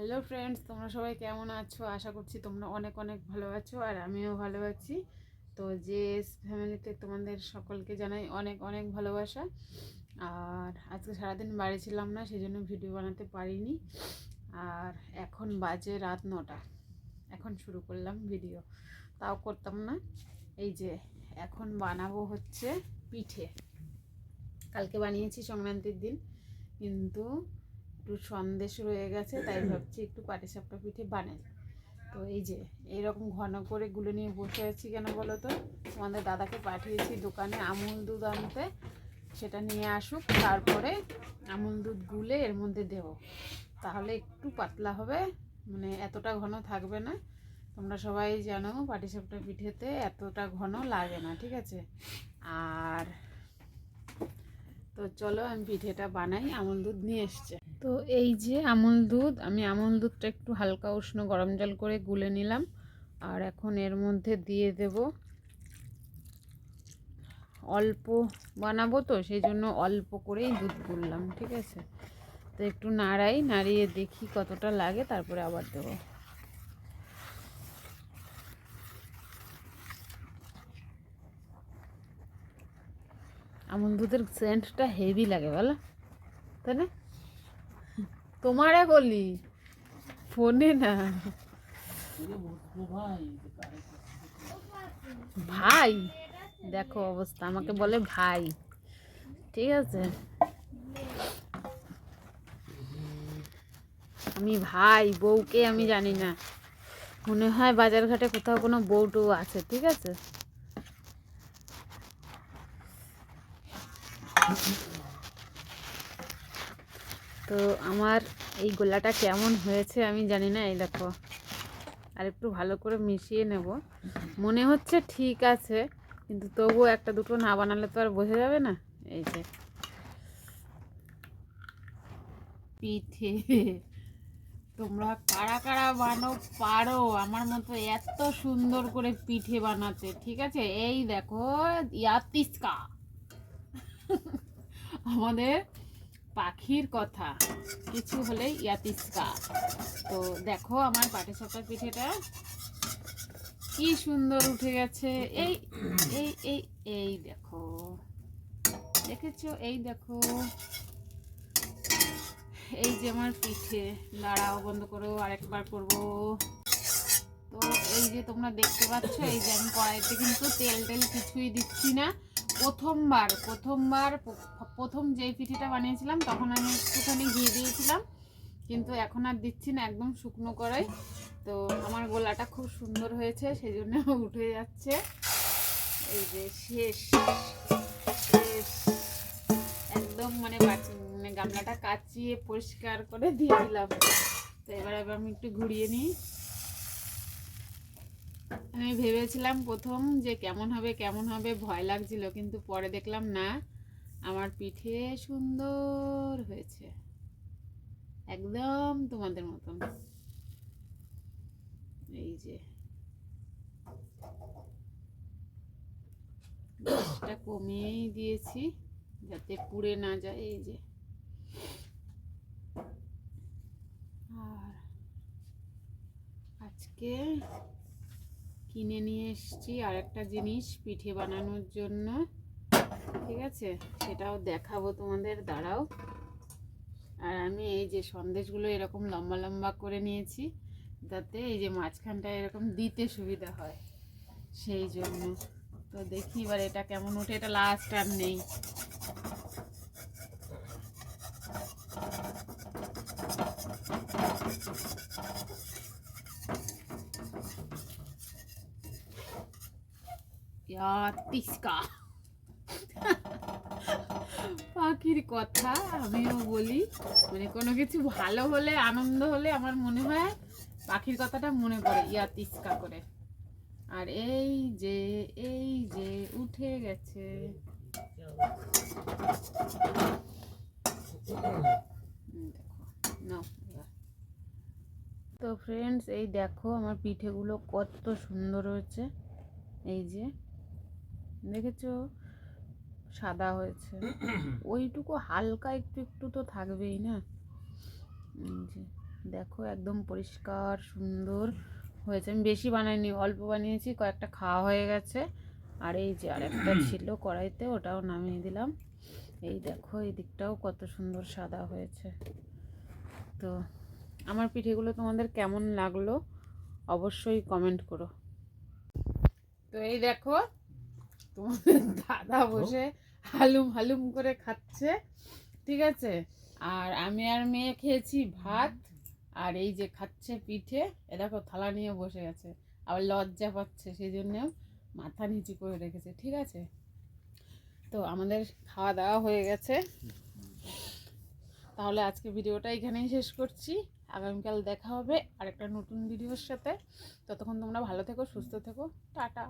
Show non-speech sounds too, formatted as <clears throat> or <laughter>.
Hello friends তোমরা সবাই কেমন আছো? আশা করছি তোমরা অনেক অনেক ভালো আছো আর আমিও ভালো আছি। তো যে ফ্যামিলিতে তোমাদের সকলকে জানাই অনেক অনেক ভালোবাসা। আর আজকে সারাদিন বাড়ি ছিলাম না সেই জন্য ভিডিও বানাতে পারিনি। আর এখন বাজে রাত নটা। এখন শুরু করলাম ভিডিও তাও করতাম না। এই যে এখন বানাবো হচ্ছে পিঠে। কালকে বানিয়েছি সংক্রান্তির দিন। কিন্তু একটু সন্দেশ রয়ে গেছে তাই <clears throat> ভাবছি একটু পাটিসাপটা পিঠে বানাই। তো এই যে এইরকম ঘন করে গুলো নিয়ে বসে আছি কেন বলো তো তোমাদের দাদাকে পাঠিয়েছি দোকানে আমুল দুধ আনতে সেটা নিয়ে আসুক তারপরে আমুল দুধ গুলে এর মধ্যে দেব। তাহলে একটু পাতলা হবে মানে এতটা ঘন থাকবে না। তোমরা সবাই জানো পাটিসাপটা পিঠেতে এতটা ঘন লাগে না ঠিক আছে? আর তো চলো আমি পিঠেটা বানাই আমুল দুধ নিয়ে এসছে। তো এই যে আমুল দুধ, আমি আমুল দুধটা একটু হালকা উষ্ণ গরম জল করে গুলে নিলাম। আর এখন এর মধ্যে দিয়ে দেব অল্প, বানাবো তো, সেই জন্য অল্প করেই দুধ গুললাম, ঠিক আছে? তো একটু নাড়াই, নাড়িয়ে দেখি কতটা লাগে, তারপরে আবার দেবো। আমুল দুধের সেন্টটা হেভি লাগে, বলো? তাই না? তোমারে বলি, ফোনে না। ভাই, দেখো অবস্থা, আমাকে বলে ভাই, ঠিক আছে? আমি ভাই, বউকে আমি জানি না। মনে হয় বাজারঘাটে কোথাও কোনো বউ টউ আছে, ঠিক আছে? তো আমার এই গোলাটা কেমন হয়েছে আমি জানি না, এই দেখো। আর একটু ভালো করে মিশিয়ে নেব। মনে হচ্ছে ঠিক আছে, কিন্তু তবুও একটা দুটো না বানালে তো আর বোঝা যাবে না। এই যে। পিঠে। তোমরা কারা কারা বানো পারো, আমার মতো এত সুন্দর করে পিঠে বানাতে, ঠিক আছে? এই দেখো, ইয়াতিস্কা। আমাদের পাখির কথা। কিছু হলে ইয়াতিস্কা। তো দেখো আমার পাটিসাপটা পিঠেটা কি সুন্দর উঠে গেছে। এই এই এই এই দেখো। দেখেছ? এই দেখো। এই যে আমার পিঠে। দাঁড়াও, বন্ধ করো, আরেকবার করব। তো এই যে তোমরা দেখতে পাচ্ছ, এই যে আমি কড়াইতে কিন্তু তেল টেল কিছুই দিচ্ছি না। প্রথমবার প্রথমবার, প্রথম যেই পিঠেটা বানিয়েছিলাম, তখন আমি একটুখানি ঘি দিয়েছিলাম, কিন্তু এখন আর দিচ্ছি না, একদম শুকনো করাই। তো আমার গোলাটা খুব সুন্দর হয়েছে সেই জন্য উঠে যাচ্ছে। এই যে শেষ শেষ। একদম মানে মানে গামলাটা কাচিয়ে পরিষ্কার করে দিয়ে দিলাম। তো এবার আমি একটু ঘুরিয়ে নিই। আমি ভেবেছিলাম প্রথম যে কেমন হবে কেমন হবে, ভয় লাগছিল, কিন্তু পরে দেখলাম না, আমার পিঠে সুন্দর হয়েছে। একদম তোমাদের মতন। এই যে। কমিয়েই দিয়েছি, যাতে পুড়ে না যায়, এই যে। আর আজকে কিনে নিয়ে এসেছি আর একটা জিনিস পিঠে বানানোর জন্য। ঠিক আছে? সেটাও দেখাবো তোমাদের, দাঁড়াও। আর আমি এই যে সন্দেশগুলো এরকম লম্বা লম্বা করে নিয়েছি, যাতে এই যে মাঝখানটা এরকম দিতে সুবিধা হয়। সেই জন্য। তো দেখি এবার এটা কেমন ওঠে, এটা লাস্ট আর নেই। তিস্কা পাখির কথা আমিও বলি। মানে কোনো কিছু ভালো হলে, আনন্দ হলে আমার মনে হয় পাখির কথাটা মনে পড়ে ইয়া তিস্কা করে। আর এই যে এই যে, উঠে গেছে। তো ফ্রেন্ডস এই দেখো আমার পিঠেগুলো কত সুন্দর হয়েছে। এই যে দেখেছ? সাদা হয়েছে। ওইটুকু হালকা একটু একটু তো থাকবেই না? যে দেখো, একদম পরিষ্কার, সুন্দর হয়েছে। আমি বেশি বানাইনি, অল্প বানিয়েছি, কয়েকটা খাওয়া হয়ে গেছে। আর এই যে আরেকটা ছিল কড়াইতে, ওটাও নামিয়ে দিলাম। এই দেখো, এই দিকটাও কত সুন্দর সাদা হয়েছে। তো আমার পিঠেগুলো তোমাদের কেমন লাগল, অবশ্যই কমেন্ট করো। তো এই দেখো তোমাদের দাদা বসে হালুম হালুম করে খাচ্ছে ঠিক আছে? আর আমি আর মেয়ে খেয়েছি ভাত আর এই যে খাচ্ছে পিঠে এ দেখো থালা নিয়ে বসে গেছে আবার লজ্জা পাচ্ছে সেই জন্য মাথা নিচু করে রেখেছে ঠিক আছে? তো আমাদের খাওয়া দাওয়া হয়ে গেছে। তাহলে আজকে ভিডিওটা এখানেই শেষ করছি। আগামীকাল দেখা হবে আর একটা নতুন ভিডিওর সাথে। ততক্ষণ তোমরা ভালো থেকো সুস্থ থেকো। টাটা।